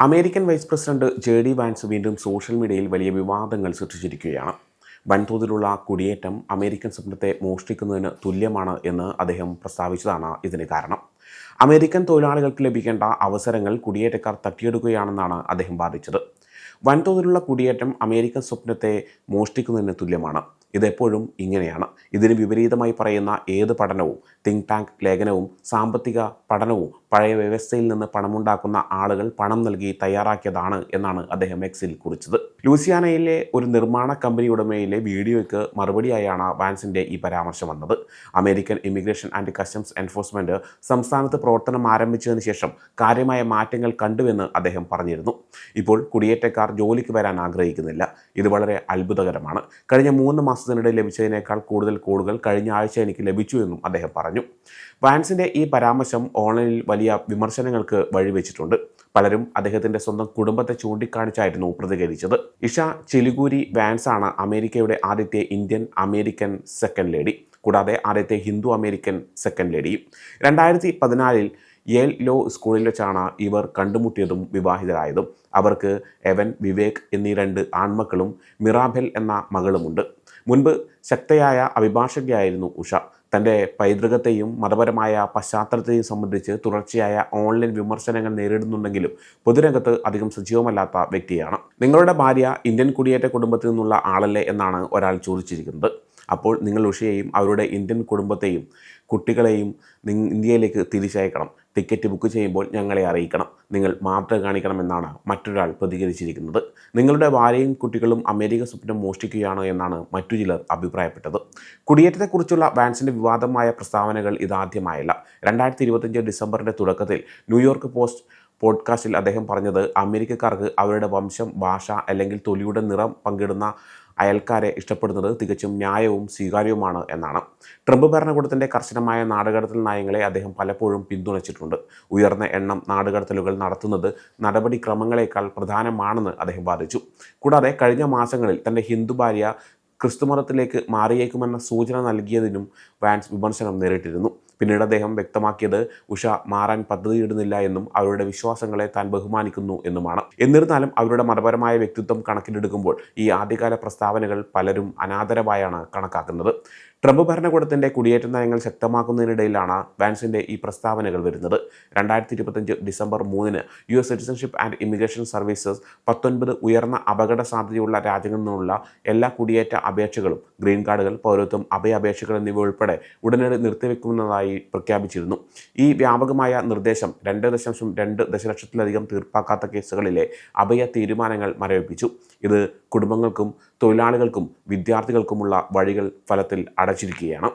American vice president J D Vance വീണ്ടും social മീഡിയയിൽ വലിയ വിവാദങ്ങൾ സൃഷ്ടിച്ചിരിക്കുകയാണ്. വൻതോതിലുള്ള കുടിയേറ്റം അമേരിക്കൻ സ്വപ്നത്തെ മോഷ്ടിക്കുന്നതിന് തുല്യമാണ് എന്ന് അദ്ദേഹം പ്രസ്താവിച്ചതാണ് ഇതിന് കാരണം. അമേരിക്കൻ തൊഴിലാളികൾക്ക് ലഭിക്കേണ്ട അവസരങ്ങൾ കുടിയേറ്റക്കാർ തട്ടിയെടുക്കുകയാണെന്നാണ് അദ്ദേഹം വാദിച്ചത്. വൻതോതിലുള്ള കുടിയേറ്റം അമേരിക്കൻ സ്വപ്നത്തെ മോഷ്ടിക്കുന്നതിന് തുല്യമാണ്. ഇതെപ്പോഴും ഇങ്ങനെയാണ്. ഇതിന് വിപരീതമായി പറയുന്ന ഏത് പഠനവും തിങ്ക് ടാങ്ക് ലേഖനവും സാമ്പത്തിക പഠനവും പഴയ വ്യവസ്ഥയിൽ നിന്ന് പണമുണ്ടാക്കുന്ന ആളുകൾ പണം നൽകി തയ്യാറാക്കിയതാണ് എന്നാണ് അദ്ദേഹം എക്സിൽ കുറിച്ചത്. ലൂസിയാനയിലെ ഒരു നിർമ്മാണ കമ്പനി ഉടമയിലെ വീഡിയോയ്ക്ക് മറുപടിയായാണ് വാൻസിന്റെ ഈ പരാമർശം വന്നത്. American immigration and customs enforcement സംസ്ഥാനത്ത് പ്രവർത്തനം ആരംഭിച്ചതിന് ശേഷം കാര്യമായ മാറ്റങ്ങൾ കണ്ടുവെന്ന് അദ്ദേഹം പറഞ്ഞിരുന്നു. ഇപ്പോൾ കുടിയേറ്റക്കാർ ജോലിക്ക് വരാൻ ആഗ്രഹിക്കുന്നില്ല. ഇത് വളരെ അത്ഭുതകരമാണ്. കഴിഞ്ഞ മൂന്ന് മാസത്തിനിടെ ലഭിച്ചതിനേക്കാൾ കൂടുതൽ കോളുകൾ കഴിഞ്ഞ ആഴ്ച എനിക്ക് ലഭിച്ചു എന്നും അദ്ദേഹം പറഞ്ഞു. വാൻസിന്റെ ഈ പരാമർശം ഓൺലൈനിൽ വലിയ വിമർശനങ്ങൾക്ക് വഴിവെച്ചിട്ടുണ്ട്. പലരും അദ്ദേഹത്തിന്റെ സ്വന്തം കുടുംബത്തെ ചൂണ്ടിക്കാണിച്ചായിരുന്നു പ്രതികരിച്ചത്. ഇഷ വാൻസ് ആണ് അമേരിക്കയുടെ ആദ്യത്തെ ഇന്ത്യൻ അമേരിക്കൻ സെക്കൻഡ് ലേഡി കൂടാതെ ആദ്യത്തെ ഹിന്ദു അമേരിക്കൻ സെക്കൻഡ് ലേഡിയും രണ്ടായിരത്തി പതിനാലിൽ യേൽ ലോ സ്കൂളിൽ വെച്ചാണ് ഇവർ കണ്ടുമുട്ടിയതും വിവാഹിതരായതും. അവർക്ക് എവൻ വിവേക് എന്നീ രണ്ട് ആൺമക്കളും മിറാബെൽ എന്ന മകളുമുണ്ട്. മുൻപ് ശക്തയായ അഭിഭാഷകയായിരുന്നു ഉഷ. തന്റെ പൈതൃകത്തെയും മതപരമായ പശ്ചാത്തലത്തെയും സംബന്ധിച്ച് തുടർച്ചയായ ഓൺലൈൻ വിമർശനങ്ങൾ നേരിടുന്നുണ്ടെങ്കിലും പൊതുരംഗത്ത് അധികം സജീവമല്ലാത്ത വ്യക്തിയാണ്. നിങ്ങളുടെ ഭാര്യ ഇന്ത്യൻ കുടിയേറ്റ കുടുംബത്തിൽ നിന്നുള്ള ആളല്ലേ എന്നാണ് ഒരാൾ ചോദിച്ചിരിക്കുന്നത്. അപ്പോൾ നിങ്ങൾ ഉഷയെയും അവരുടെ ഇന്ത്യൻ കുടുംബത്തെയും കുട്ടികളെയും ഇന്ത്യയിലേക്ക് തിരിച്ചയക്കണം. ടിക്കറ്റ് ബുക്ക് ചെയ്യുമ്പോൾ ഞങ്ങളെ അറിയിക്കണം. നിങ്ങൾ മാതൃക കാണിക്കണമെന്നാണ് മറ്റൊരാൾ പ്രതികരിച്ചിരിക്കുന്നത്. നിങ്ങളുടെ ഭാര്യയും കുട്ടികളും അമേരിക്ക സ്വപ്നം മോഷ്ടിക്കുകയാണോ എന്നാണ് മറ്റു ചിലർ അഭിപ്രായപ്പെട്ടത്. കുടിയേറ്റത്തെക്കുറിച്ചുള്ള വാൻസിന്റെ വിവാദമായ പ്രസ്താവനകൾ ഇതാദ്യമായല്ല. രണ്ടായിരത്തി ഇരുപത്തഞ്ച് ഡിസംബറിന്റെ തുടക്കത്തിൽ ന്യൂയോർക്ക് പോസ്റ്റ് പോഡ്കാസ്റ്റിൽ അദ്ദേഹം പറഞ്ഞത് അമേരിക്കക്കാർക്ക് അവരുടെ വംശം ഭാഷ അല്ലെങ്കിൽ തൊലിയുടെ നിറം പങ്കിടുന്ന അയൽക്കാരെ ഇഷ്ടപ്പെടുന്നത് തികച്ചും ന്യായവും സ്വീകാര്യവുമാണ് എന്നാണ്. ട്രംപ് ഭരണകൂടത്തിന്റെ കർശനമായ നാടുകടത്തൽ നയങ്ങളെ അദ്ദേഹം പലപ്പോഴും പിന്തുണച്ചിട്ടുണ്ട്. ഉയർന്ന എണ്ണം നാടുകടത്തലുകൾ നടത്തുന്നത് നടപടിക്രമങ്ങളെക്കാൾ പ്രധാനമാണെന്ന് അദ്ദേഹം വാദിച്ചു. കൂടാതെ കഴിഞ്ഞ മാസങ്ങളിൽ തന്റെ ഹിന്ദു ഭാര്യ ക്രിസ്തുമതത്തിലേക്ക് മാറിയേക്കുമെന്ന സൂചന നൽകിയതിനും വാൻസ് വിമർശനം നേരിട്ടിരുന്നു. പിന്നീട് അദ്ദേഹം വ്യക്തമാക്കിയത് ഉഷ മാറാൻ പദ്ധതിയിടുന്നില്ല എന്നും അവരുടെ വിശ്വാസങ്ങളെ താൻ ബഹുമാനിക്കുന്നു എന്നുമാണ്. എന്നിരുന്നാലും അവരുടെ മതപരമായ വ്യക്തിത്വം കണക്കിലെടുക്കുമ്പോൾ ഈ ആദ്യകാല പ്രസ്താവനകൾ പലരും അനാദരവായാണ് കണക്കാക്കുന്നത്. ട്രംപ് ഭരണകൂടത്തിന്റെ കുടിയേറ്റ നയങ്ങൾ ശക്തമാക്കുന്നതിനിടയിലാണ് വാൻസിന്റെ ഈ പ്രസ്താവനകൾ വരുന്നത്. രണ്ടായിരത്തി ഇരുപത്തഞ്ച് ഡിസംബർ മൂന്നിന് U S citizenship and immigration services പത്തൊൻപത് ഉയർന്ന അപകട സാധ്യതയുള്ള രാജ്യങ്ങളിൽ നിന്നുള്ള എല്ലാ കുടിയേറ്റ അപേക്ഷകളും ഗ്രീൻ കാർഡുകൾ പൗരത്വം അഭയാപേക്ഷകൾ എന്നിവ ഉൾപ്പെടെ ഉടനടി നിർത്തിവെക്കുന്നതായി പ്രഖ്യാപിച്ചിരുന്നു. ഈ വ്യാപകമായ നിർദ്ദേശം രണ്ട് ദശാംശം രണ്ട് ദശലക്ഷത്തിലധികം തീർപ്പാക്കാത്ത കേസുകളിലെ അഭയ തീരുമാനങ്ങൾ മരവിപ്പിച്ചു. ഇത് കുടുംബങ്ങൾക്കും തൊഴിലാളികൾക്കും വിദ്യാർത്ഥികൾക്കുമുള്ള വഴികൾ ഫലത്തിൽ അടച്ചിരിക്കുകയാണ്.